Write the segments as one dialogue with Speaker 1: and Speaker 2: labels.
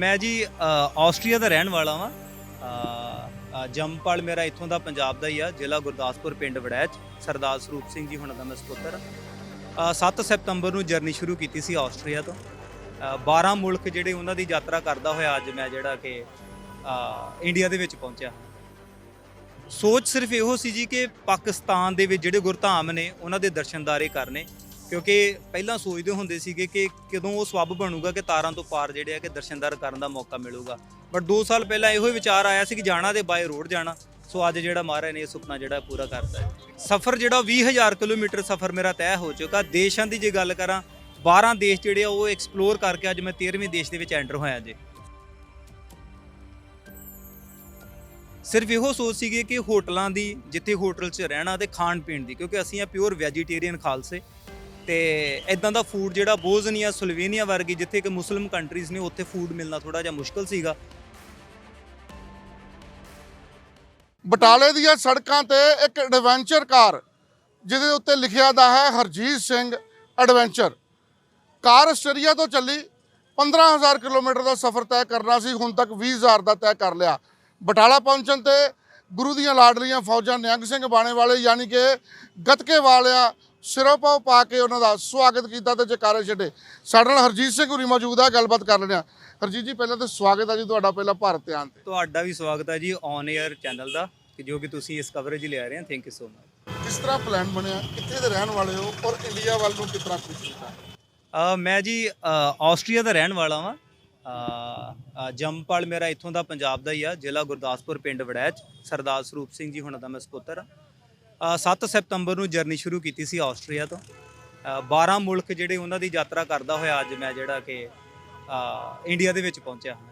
Speaker 1: ਮੈਂ ਜੀ ਆਸਟਰੀਆ ਦਾ ਰਹਿਣ ਵਾਲਾ ਵਾਂ। ਜੰਮਪਲ ਮੇਰਾ ਇੱਥੋਂ ਦਾ ਪੰਜਾਬ ਦਾ ਹੀ ਆ ਜ਼ਿਲ੍ਹਾ ਗੁਰਦਾਸਪੁਰ ਪਿੰਡ ਵੜੈਚ। ਸਰਦਾਰ ਸਰੂਪ ਸਿੰਘ ਜੀ ਹੁਣ ਦਾ ਮੈਂ ਸਪੁੱਤਰ। ਹਾਂ। ਅ, 7 ਸਤੰਬਰ ਨੂੰ ਜਰਨੀ ਸ਼ੁਰੂ ਕੀਤੀ ਸੀ ਆਸਟਰੀਆ ਤੋਂ। ਅ, 12 ਮੁਲਕ ਜਿਹੜੇ ਉਹਨਾਂ ਦੀ ਯਾਤਰਾ ਕਰਦਾ ਹੋਇਆ ਅੱਜ ਮੈਂ ਜਿਹੜਾ ਕਿ ਇੰਡੀਆ ਦੇ ਵਿੱਚ ਪਹੁੰਚਿਆ। ਸੋਚ ਸਿਰਫ ਇਹੋ ਸੀ ਜੀ ਕਿ ਪਾਕਿਸਤਾਨ ਦੇ ਵਿੱਚ ਜਿਹੜੇ ਗੁਰਧਾਮ ਨੇ ਉਹਨਾਂ ਦੇ ਦਰਸ਼ਨਦਾਰੇ ਕਰਨੇ। ਕਿਉਂਕਿ ਪਹਿਲਾਂ ਸੋਚਦੇ ਹੁੰਦੇ ਸੀਗੇ ਕਿ ਕਦੋਂ ਉਹ ਸਵੱਬ ਬਣੂਗਾ ਕਿ ਤਾਰਾਂ ਤੋਂ ਪਾਰ ਜਿਹੜੇ ਆ ਕਿ ਦਰਸ਼ਨਦਾਰ ਕਰਨ ਦਾ ਮੌਕਾ ਮਿਲੂਗਾ। ਬਟ 2 ਸਾਲ ਪਹਿਲਾਂ ਇਹੋ ਹੀ ਵਿਚਾਰ ਆਇਆ ਸੀ ਕਿ ਜਾਣਾ ਤੇ ਬਾਏ ਰੋਡ ਜਾਣਾ। ਸੋ ਅੱਜ ਜਿਹੜਾ ਮਹਾਰਾਜ ਨੇ ਇਹ ਸੁਪਨਾ ਜਿਹੜਾ ਪੂਰਾ ਕਰਤਾ ਹੈ। ਸਫ਼ਰ ਜਿਹੜਾ 20000 ਕਿਲੋਮੀਟਰ ਸਫ਼ਰ ਮੇਰਾ ਤੈਅ ਹੋ ਚੁੱਕਾ। ਦੇਸ਼ਾਂ ਦੀ ਜੇ ਗੱਲ ਕਰਾਂ 12 ਦੇਸ਼ ਜਿਹੜੇ ਆ ਉਹ ਐਕਸਪਲੋਰ ਕਰਕੇ ਅੱਜ ਮੈਂ 13ਵੇਂ ਦੇਸ਼ ਦੇ ਵਿੱਚ ਐਂਟਰ ਹੋਇਆ ਜੇ ਸਿਰਫ ਇਹੋ ਸੋਚ ਸੀਗੀ ਕਿ ਹੋਟਲਾਂ ਦੀ, ਜਿੱਥੇ ਹੋਟਲ 'ਚ ਰਹਿਣਾ ਤੇ ਖਾਣ ਪੀਣ ਦੀ, ਕਿਉਂਕਿ ਅਸੀਂ ਆ ਪਿਓਰ ਵੈਜੀਟੇਰੀਅਨ ਖਾਲਸੇ। ਤੇ ਇਦਾਂ ਦਾ ਫੂਡ ਜਿਹੜਾ ਬੋਜ਼ਨੀਆ, ਸਲੋਵੇਨੀਆ ਵਰਗੀ ਜਿੱਥੇ ਕਿ ਮੁਸਲਮ ਕੰਟਰੀਜ਼ ਨੇ, ਉੱਥੇ ਫੂਡ ਮਿਲਣਾ ਥੋੜਾ ਜਿਹਾ ਮੁਸ਼ਕਲ ਸੀਗਾ।
Speaker 2: ਬਟਾਲੇ ਦੀਆਂ ਸੜਕਾਂ ਤੇ ਇੱਕ ਐਡਵੈਂਚਰ ਕਾਰ, ਜਿਹਦੇ ਉੱਤੇ ਲਿਖਿਆ ਦਾ ਹੈ, Harjeet Singh adventure car Austria ਤੋਂ ਚੱਲੀ 15000 ਕਿਲੋਮੀਟਰ ਦਾ ਸਫ਼ਰ ਤੈਅ ਕਰਨਾ ਸੀ, ਹੁਣ ਤੱਕ 20000 ਦਾ ਤੈਅ ਕਰ ਲਿਆ। ਬਟਾਲਾ ਪਹੁੰਚਣ ਤੇ ਗੁਰੂ ਦੀਆਂ ਲਾਡਲੀਆਂ ਫੌਜਾਂ ਨਿਹੰਗ ਸਿੰਘ ਬਾਣੇ ਵਾਲੇ ਯਾਨੀ ਕਿ ਗਤਕੇ ਵਾਲਿਆਂ ਸਿਰੋਂ ਪਾਉ ਪਾ ਕੇ ਉਹਨਾਂ ਦਾ ਸਵਾਗਤ ਕੀਤਾ ਤੇ ਜਕਾਰੇ ਛੱਡੇ। ਸਾਡੇ ਨਾਲ ਹਰਜੀਤ ਸਿੰਘ ਹੁਰੀ ਮੌਜੂਦ ਆ ਗੱਲਬਾਤ ਕਰ ਆ ਹਰਜੀਤ ਜੀ ਪਹਿਲਾਂ ਤਾਂ ਸਵਾਗਤ ਹੈ ਜੀ ਤੁਹਾਡਾ ਪਹਿਲਾਂ ਭਾਰਤ ਤੇ ਆਉਣ ਤੇ।
Speaker 1: ਤੁਹਾਡਾ ਵੀ ਸਵਾਗਤ ਹੈ ਜੀ ਔਨ 에ਅਰ ਚੈਨਲ ਦਾ ਕਿ ਜੋ ਕਿ ਤੁਸੀਂ ਇਸ ਕਵਰੇਜ ਲਿਆ ਰਹੇ ਹੋ। ਥੈਂਕ ਯੂ ਸੋ ਮਚ
Speaker 2: ਕਿਸ ਤਰ੍ਹਾਂ ਪਲਾਨ ਬਣਿਆ? ਕਿੱਥੇ ਦੇ ਰਹਿਣ ਵਾਲੇ ਹੋ? ਔਰ ਇੰਡੀਆ ਵੱਲ ਨੂੰ ਕਿਸ ਤਰ੍ਹਾਂ ਕੀਤਾ
Speaker 1: ਮੈਂ ਜੀ ਆਸਟਰੀਆ ਦਾ ਰਹਿਣ ਵਾਲਾ ਅ, ਜੰਮਪਲ ਮੇਰਾ ਇੱਥੋਂ ਦਾ ਪੰਜਾਬ ਦਾ ਹੀ ਆ ਜ਼ਿਲ੍ਹਾ ਗੁਰਦਾਸਪੁਰ ਪਿੰਡ ਵੜੈਚ। ਸਰਦਾਰ ਸਰੂਪ ਸਿੰਘ ਜੀ ਹੁਣਾਂ ਦਾ ਮੈਂ ਸਪੁੱਤਰ ਹਾਂ। ਅ, 7 ਸਤੰਬਰ ਨੂੰ ਜਰਨੀ ਸ਼ੁਰੂ ਕੀਤੀ ਸੀ ਆਸਟਰੀਆ ਤੋਂ। ਅ, 12 ਮੁਲਕ ਜਿਹੜੇ ਉਹਨਾਂ ਦੀ ਯਾਤਰਾ ਕਰਦਾ ਹੋਇਆ ਅੱਜ ਮੈਂ ਜਿਹੜਾ ਕਿ ਇੰਡੀਆ ਦੇ ਵਿੱਚ ਪਹੁੰਚਿਆ ਹਾਂ।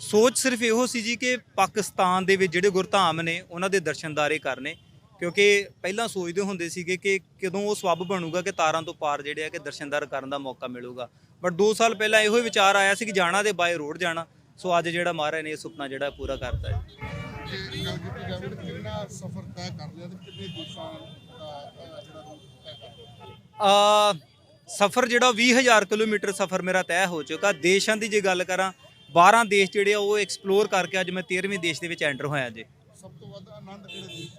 Speaker 1: ਸੋਚ ਸਿਰਫ ਇਹੋ ਸੀ ਜੀ ਕਿ ਪਾਕਿਸਤਾਨ ਦੇ ਵਿੱਚ ਜਿਹੜੇ ਗੁਰਧਾਮ ਨੇ ਉਹਨਾਂ ਦੇ ਦਰਸ਼ਨਦਾਰੇ ਕਰਨੇ। ਕਿਉਂਕਿ ਪਹਿਲਾਂ ਸੋਚਦੇ ਹੁੰਦੇ ਸੀਗੇ ਕਿ ਕਦੋਂ ਉਹ ਸਵੱਬ ਬਣੂਗਾ ਕਿ ਤਾਰਾਂ ਤੋਂ ਪਾਰ ਜਿਹੜੇ ਆ ਕਿ ਦਰਸ਼ਨਦਾਰ ਕਰਨ ਦਾ ਮੌਕਾ ਮਿਲੂਗਾ। ਬਟ 2 ਸਾਲ ਪਹਿਲਾਂ ਇਹੋ ਹੀ ਵਿਚਾਰ ਆਇਆ ਸੀ ਕਿ ਜਾਣਾ ਤੇ ਬਾਏ ਰੋਡ ਜਾਣਾ। ਸੋ ਅੱਜ ਜਿਹੜਾ ਮਹਾਰਾਜ ਨੇ ਇਹ ਸੁਪਨਾ ਜਿਹੜਾ ਪੂਰਾ ਕਰਤਾ ਹੈ।
Speaker 2: ਜੇ ਗੱਲ ਕੀਤੀ ਜਾਵੇ ਤਾਂ ਕਿੰਨਾ ਸਫ਼ਰ ਤੈਅ ਕਰ ਲਿਆ ਤੇ ਕਿੰਨੇ ਦੇਸ਼ਾਂ ਦਾ ਅਹ, ਜਿਹੜਾ ਤੈਅ ਕਰ ਲਿਆ?
Speaker 1: ਅ ਸਫ਼ਰ ਜਿਹੜਾ 20000 ਕਿਲੋਮੀਟਰ ਸਫ਼ਰ ਮੇਰਾ ਤੈਅ ਹੋ ਚੁੱਕਾ। ਦੇਸ਼ਾਂ ਦੀ ਜੇ ਗੱਲ ਕਰਾਂ 12 ਦੇਸ਼ ਜਿਹੜੇ ਆ ਉਹ ਐਕਸਪਲੋਰ ਕਰਕੇ ਅੱਜ ਮੈਂ 13ਵੇਂ ਦੇਸ਼ ਦੇ ਵਿੱਚ ਐਂਟਰ ਹੋਇਆ ਜੀ।
Speaker 2: ਸਭ ਤੋਂ ਵੱਧ ਆਨੰਦ ਕਿਹੜੇ ਦੇਸ਼?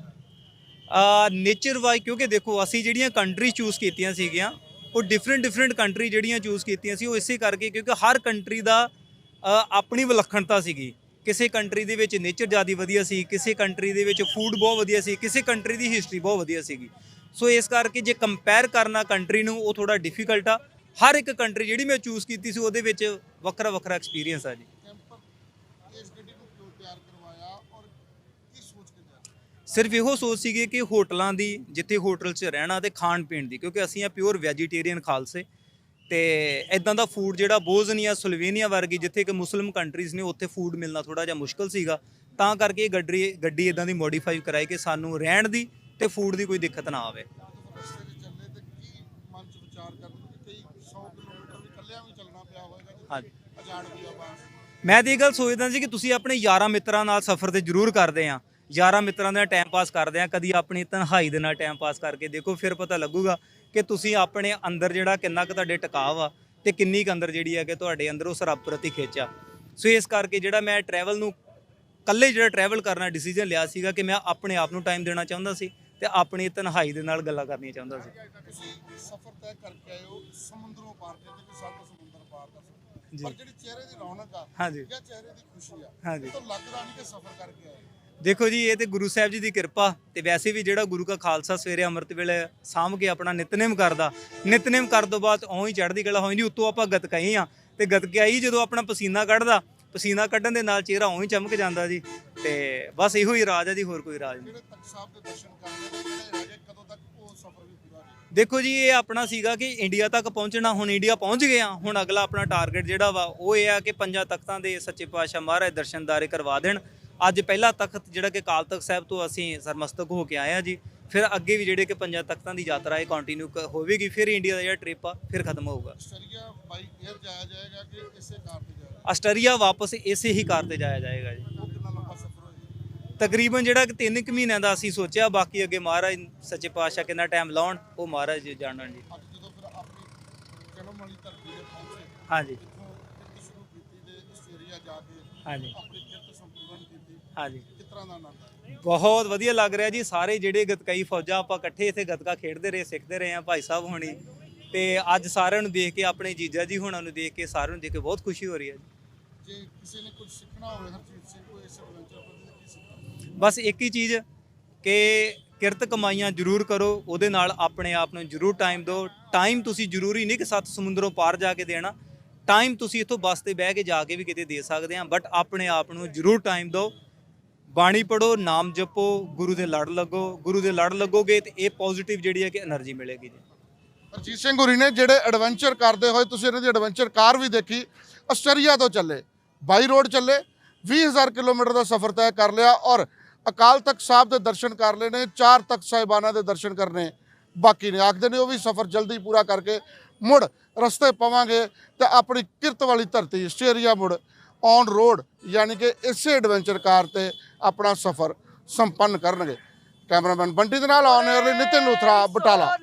Speaker 1: ਆ ਨੇਚਰ ਵਾਈ ਕਿਉਂਕਿ ਦੇਖੋ ਅਸੀਂ ਜਿਹੜੀਆਂ ਕੰਟਰੀ ਚੂਜ਼ ਕੀਤੀਆਂ ਸੀਗੀਆਂ ਉਹ ਡਿਫਰੈਂਟ ਡਿਫਰੈਂਟ ਕੰਟਰੀ ਜਿਹੜੀਆਂ ਚੂਜ਼ ਕੀਤੀਆਂ ਸੀ ਉਹ ਇਸੇ ਕਰਕੇ ਕਿਉਂਕਿ ਹਰ ਕੰਟਰੀ ਦਾ ਆਪਣੀ ਵਿਲੱਖਣਤਾ ਸੀਗੀ। ਕਿਸੇ ਕੰਟਰੀ ਦੇ ਵਿੱਚ ਨੇਚਰ ਜ਼ਿਆਦਾ ਵਧੀਆ ਸੀ, ਕਿਸੇ ਕੰਟਰੀ ਦੇ ਵਿੱਚ ਫੂਡ ਬਹੁਤ ਵਧੀਆ ਸੀ, ਕਿਸੇ ਕੰਟਰੀ ਦੀ ਹਿਸਟਰੀ ਬਹੁਤ ਵਧੀਆ ਸੀਗੀ। ਸੋ ਇਸ ਕਰਕੇ ਜੇ ਕੰਪੇਅਰ ਕਰਨਾ ਕੰਟਰੀ ਨੂੰ, ਉਹ ਥੋੜਾ ਡਿਫਿਕਲਟ ਆ। ਹਰ ਇੱਕ ਕੰਟਰੀ ਜਿਹੜੀ ਮੈਂ ਚੂਜ਼ ਕੀਤੀ ਸੀ, ਉਹਦੇ ਵਿੱਚ ਵੱਖਰਾ ਵੱਖਰਾ ਐਕਸਪੀਰੀਅੰਸ ਆ ਜੀ। ਸਿਰਫ ਇਹੋ ਸੋਚ ਸੀਗੀ ਕਿ ਹੋਟਲਾਂ ਦੀ, ਜਿੱਥੇ ਹੋਟਲ 'ਚ ਰਹਿਣਾ ਤੇ ਖਾਣ ਪੀਣ ਦੀ, ਕਿਉਂਕਿ ਅਸੀਂ ਆ ਪਿਓਰ ਵੈਜੀਟੇਰੀਅਨ ਖਾਲਸੇ। ਤੇ ਇਦਾਂ ਦਾ ਫੂਡ ਜਿਹੜਾ ਬੋਜ਼ਨੀਆ ਸਲੋਵੇਨੀਆ ਵਰਗੀ ਜਿੱਥੇ ਕਿ ਮੁਸਲਮ ਕੰਟਰੀਜ਼ ਨੇ ਉੱਥੇ ਫੂਡ ਮਿਲਣਾ ਥੋੜਾ ਜਿਹਾ ਮੁਸ਼ਕਲ ਸੀਗਾ ਤਾਂ ਕਰਕੇ ਇਹ ਗੱਡੀ ਗੱਡੀ ਇਦਾਂ ਦੀ ਮੋਡੀਫਾਈ ਕਰਾਈ ਕਿ ਸਾਨੂੰ ਰਹਿਣ ਦੀ ਤੇ ਫੂਡ ਦੀ ਕੋਈ ਦਿੱਕਤ ਨਾ ਆਵੇ।
Speaker 2: ਜਦੋਂ ਰਸਤੇ 'ਚ ਚੱਲੇ ਤੇ ਕੀ ਮਨ 'ਚ ਵਿਚਾਰ ਕਰਦੇ ਕਿ ਕਈ 100 ਕਿਲੋਮੀਟਰ ਵੀ ਇਕੱਲਿਆਂ ਵੀ ਚੱਲਣਾ ਪਿਆ ਹੋਵੇਗਾ
Speaker 1: ਹਾਂਜੀ।
Speaker 2: ਅਜਾਣ ਵੀ ਆਪਾਂ।
Speaker 1: ਮੈਂ ਤੇ ਇਹ ਗੱਲ ਸੋਚਦਾ ਸੀ ਕਿ ਤੁਸੀਂ ਆਪਣੇ ਯਾਰਾਂ ਮਿੱਤਰਾਂ ਨਾਲ ਸਫ਼ਰ ਤੇ ਜ਼ਰੂਰ ਕਰਦੇ ਆ। ਯਾਰਾਂ ਮਿੱਤਰਾਂ ਦੇ ਨਾਲ ਟਾਈਮ ਪਾਸ ਕਰਦੇ ਆ ਕਦੀ ਆਪਣੀ ਤਨਹਾਈ ਦੇ ਨਾਲ ਟਾਈਮ ਪਾਸ ਕਰਕੇ ਦੇਖੋ ਫਿਰ ਪਤਾ ਲੱਗੂਗਾ ਕਿ ਤੁਸੀਂ ਆਪਣੇ ਅੰਦਰ ਜਿਹੜਾ ਕਿੰਨਾ ਕੁ ਤੁਹਾਡੇ ਟਿਕਾਵ ਆ ਤੇ ਕਿੰਨੀ ਕੁ ਅੰਦਰ ਜਿਹੜੀ ਹੈ ਕਿ ਤੁਹਾਡੇ ਅੰਦਰ ਉਸ ਰੱਬ ਪ੍ਰਤੀ ਖਿੱਚ ਸੋ ਇਸ ਕਰਕੇ ਜਿਹੜਾ ਮੈਂ ਟਰੈਵਲ ਨੂੰ ਕੱਲੇ ਜਿਹੜਾ ਟਰੈਵਲ ਕਰਨਾ ਡਿਸੀਜਨ ਲਿਆ ਸੀਗਾ ਕਿ ਮੈਂ ਆਪਣੇ ਆਪ ਨੂੰ ਟਾਈਮ ਦੇਣਾ ਚਾਹੁੰਦਾ ਸੀ ਤੇ ਆਪਣੀ ਤਨਹਾਈ ਦੇ ਨਾਲ ਗੱਲਾਂ ਕਰਨੀਆਂ ਚਾਹੁੰਦਾ ਸੀ।
Speaker 2: ਸਫ਼ਰ ਤੈਅ ਕਰਕੇ ਹੋ ਸਮੁੰਦਰੋਂ ਪਾਰ ਕਹਿੰਦੇ ਕਿ ਸੱਤ ਸਮੁੰਦਰ ਪਾਰ ਦਾ। ਪਰ ਜਿਹੜੀ ਚਿਹਰੇ ਦੀ ਰੌਣਕ ਆ
Speaker 1: ਹਾਂਜੀ।
Speaker 2: ਜਾਂ ਚਿਹਰੇ ਦੀ ਖੁਸ਼ੀ ਆ ਤਾਂ ਲੱਗਦਾ ਨਹੀਂ ਕਿ ਸਫ਼ਰ ਕਰਕੇ ਆਏ।
Speaker 1: ਦੇਖੋ ਜੀ, ਇਹ ਤੇ ਗੁਰੂ ਸਾਹਿਬ ਜੀ ਦੀ ਕਿਰਪਾ ਤੇ ਵੈਸੇ ਵੀ ਜਿਹੜਾ ਗੁਰੂ ਕਾ ਖਾਲਸਾ ਸਵੇਰੇ ਅੰਮ੍ਰਿਤ ਵੇਲੇ ਸਾਂਭ ਕੇ ਆਪਣਾ ਨਿਤਨੇਮ ਕਰਦਾ, ਨਿਤਨੇਮ ਕਰਨ ਤੋਂ ਬਾਅਦ ਉਹੀ ਹੀ ਚੜ੍ਹਦੀ ਕਲਾ ਹੋ ਜਾਂਦੀ ਉੱਤੋਂ ਆਪਾਂ ਗਤਕਾਈ ਆ ਤੇ ਗਤਕਾਈ ਜਦੋਂ ਆਪਣਾ ਪਸੀਨਾ ਕੱਢਦਾ, ਪਸੀਨਾ ਕੱਢਣ ਦੇ ਨਾਲ ਚਿਹਰਾ ਉਹੀ ਚਮਕ ਜਾਂਦਾ ਜੀ ਤੇ ਬਸ ਇਹੋ ਹੀ ਰਾਜ ਹੈ ਜੀ, ਹੋਰ ਕੋਈ ਰਾਜ ਨਹੀਂ। ਦੇਖੋ ਜੀ, ਇਹ ਆਪਣਾ ਸੀਗਾ ਕਿ ਇੰਡੀਆ ਤੱਕ ਪਹੁੰਚਣਾ, ਹੁਣ ਇੰਡੀਆ ਪਹੁੰਚ ਗਏ ਆ, ਹੁਣ ਅਗਲਾ ਆਪਣਾ ਟਾਰਗੇਟ ਜਿਹੜਾ ਵਾ, ਉਹ ਇਹ ਆ ਕਿ ਪੰਜਾਂ ਤਖਤਾਂ ਦੇ ਸੱਚੇ ਪਾਤਸ਼ਾਹ ਮਹਾਰਾਜ ਦਰਸ਼ਨਦਾਰੇ ਕਰਵਾ ਦੇਣ। ਅੱਜ ਪਹਿਲਾ ਤਖਤ ਜਿਹੜਾ ਕਿ ਕਾਲ ਤਖਤ ਸਾਹਿਬ ਤੋਂ ਅਸੀਂ ਸਰਮਸਤਕ ਹੋ ਕੇ ਆਏ ਆ ਜੀ। ਫਿਰ ਅੱਗੇ ਵੀ ਜਿਹੜੇ ਕਿ ਪੰਜਾਂ ਤਖਤਾਂ ਦੀ ਯਾਤਰਾ ਇਹ ਕੰਟੀਨਿਊ ਹੋਵੇਗੀ ਫਿਰ ਇੰਡੀਆ ਦਾ ਜਿਹੜਾ ਟ੍ਰਿਪ ਆ ਫਿਰ ਖਤਮ ਹੋਊਗਾ।
Speaker 2: ਆਸਟਰੀਆ ਬਾਈ 에ਅਰ ਜਾਇਆ ਜਾਏਗਾ ਕਿ ਇਸੇ ਕਾਰ ਤੇ ਜਾਏਗਾ?
Speaker 1: ਆਸਟਰੀਆ ਵਾਪਸ ਇਸੇ ਹੀ ਕਾਰ ਤੇ ਜਾਇਆ ਜਾਏਗਾ ਜੀ। ਤਕਰੀਬਨ ਜਿਹੜਾ ਕਿ 3 ਕੁ ਮਹੀਨਿਆਂ ਦਾ ਅਸੀਂ ਸੋਚਿਆ ਬਾਕੀ ਅੱਗੇ ਮਹਾਰਾਜ ਸੱਚੇ ਪਾਤਸ਼ਾਹ ਕਿੰਨਾ ਟਾਈਮ ਲਾਉਣ ਉਹ ਮਹਾਰਾਜ ਜਾਣਨ ਜੀ। ਹਾਂਜੀ।
Speaker 2: ਆਪਣੀ ਕਿਰਤ ਸੰਪੂਰਨ ਕੀਤੀ
Speaker 1: ਹਾਂਜੀ।
Speaker 2: ਕਿਸ ਤਰ੍ਹਾਂ ਦਾ ਆਨੰਦ ਹੈ
Speaker 1: ਬਹੁਤ ਵਧੀਆ ਲੱਗ ਰਿਹਾ ਜੀ। ਸਾਰੇ ਜਿਹੜੇ ਗਤਕਾਈ ਫੌਜਾਂ ਆਪਾਂ ਇਕੱਠੇ ਇੱਥੇ ਗਤਕਾ ਖੇਡਦੇ ਰਹੇ ਸਿੱਖਦੇ ਰਹੇ ਆ ਭਾਈ ਸਾਹਿਬ ਹੋਣੀ। ਤੇ ਅੱਜ ਸਾਰਿਆਂ ਨੂੰ ਦੇਖ ਕੇ ਆਪਣੇ ਜੀਜਾ ਜੀ ਹੁਣਾਂ ਨੂੰ ਦੇਖ ਕੇ ਸਾਰਿਆਂ ਨੂੰ ਦੇਖ ਕੇ ਬਹੁਤ ਖੁਸ਼ੀ ਹੋ ਰਹੀ ਹੈ ਜੀ।
Speaker 2: ਜੇ ਕਿਸੇ ਨੇ ਕੁਝ ਸਿੱਖਣਾ ਹੋਵੇ ਹਰਜੀਤ ਸਿੰਘ ਕੋਈ ਇਸ ਐਡਵੈਂਚਰ ਪਰ ਕੀ ਸਿੱਖਣਾ?
Speaker 1: ਬਸ ਇੱਕ ਹੀ ਚੀਜ਼ ਕਿ ਕਿਰਤ ਕਮਾਈਆਂ ਜ਼ਰੂਰ ਕਰੋ ਉਹਦੇ ਨਾਲ ਆਪਣੇ ਆਪ ਨੂੰ ਜ਼ਰੂਰ ਟਾਈਮ ਦਿਓ। ਟਾਈਮ ਤੁਸੀਂ ਜ਼ਰੂਰੀ ਨਹੀਂ ਕਿ ਸੱਤ ਸਮੁੰਦਰੋਂ ਪਾਰ ਜਾ ਕੇ ਦੇਣਾ। ਟਾਈਮ ਤੁਸੀਂ ਇੱਥੋਂ ਬੱਸ ਤੇ ਬਹਿ ਕੇ ਜਾ ਕੇ ਵੀ ਕਿਤੇ ਦੇ ਸਕਦੇ ਆ ਬਟ ਆਪਣੇ ਆਪ ਨੂੰ ਜ਼ਰੂਰ ਟਾਈਮ ਦਿਓ। ਬਾਣੀ ਪੜੋ ਨਾਮ ਜਪੋ, ਗੁਰੂ ਦੇ ਲੜ ਲੱਗੋ। ਗੁਰੂ ਦੇ ਲੜ ਲੱਗੋਗੇ ਤੇ ਇਹ ਪੋਜ਼ਿਟਿਵ ਜਿਹੜੀ ਹੈ ਕਿ એનર્ਜੀ ਮਿਲੇਗੀ ਜੀ।
Speaker 2: ਅਰਜੀਤ ਸਿੰਘ ਗੁਰੀ ਨੇ ਜਿਹੜੇ ਐਡਵੈਂਚਰ ਕਰਦੇ ਹੋਏ, ਤੁਸੀਂ ਇਹਨਾਂ ਦੀ ਐਡਵੈਂਚਰ ਕਾਰ ਵੀ ਦੇਖੀ, ਅਸਟਰੀਆ ਤੋਂ ਚੱਲੇ, ਬਾਈ ਰੋਡ ਚੱਲੇ 20000 ਕਿਲੋਮੀਟਰ ਦਾ ਸਫ਼ਰ ਤੈਅ ਕਰ ਲਿਆ ਔਰ ਅਕਾਲ ਤਖਤ ਸਾਹਿਬ ਦੇ ਦਰਸ਼ਨ ਕਰ ਲੈਣੇ ਚਾਰ ਤਖਤ ਸਾਹਿਬਾਨਾਂ ਦੇ ਦਰਸ਼ਨ ਕਰਨੇ ਬਾਕੀ ਨੇ। ਆਖਦੇ ਨੇ ਉਹ ਵੀ ਸਫ਼ਰ ਜਲਦੀ ਪੂਰਾ ਕਰਕੇ ਮੁੜ ਰਸਤੇ ਪਵਾਂਗੇ ਤੇ ਆਪਣੀ ਕਿਰਤ ਵਾਲੀ ਧਰਤੀ ਆਸਟਰੀਆ ਮੁੜ ਔਨ ਰੋਡ ਯਾਨੀ ਕਿ ਇਸੇ ਐਡਵੈਂਚਰ ਕਾਰ ਤੇ ਆਪਣਾ ਸਫ਼ਰ ਸੰਪੰਨ ਕਰਨਗੇ। ਕੈਮਰਾਮੈਨ ਬੰਟੀ ਦੇ ਨਾਲ ਔਨ 에ਅਰ ਲਈ ਨਿਤਿਨ ਲੂਥਰਾ ਬਟਾਲਾ।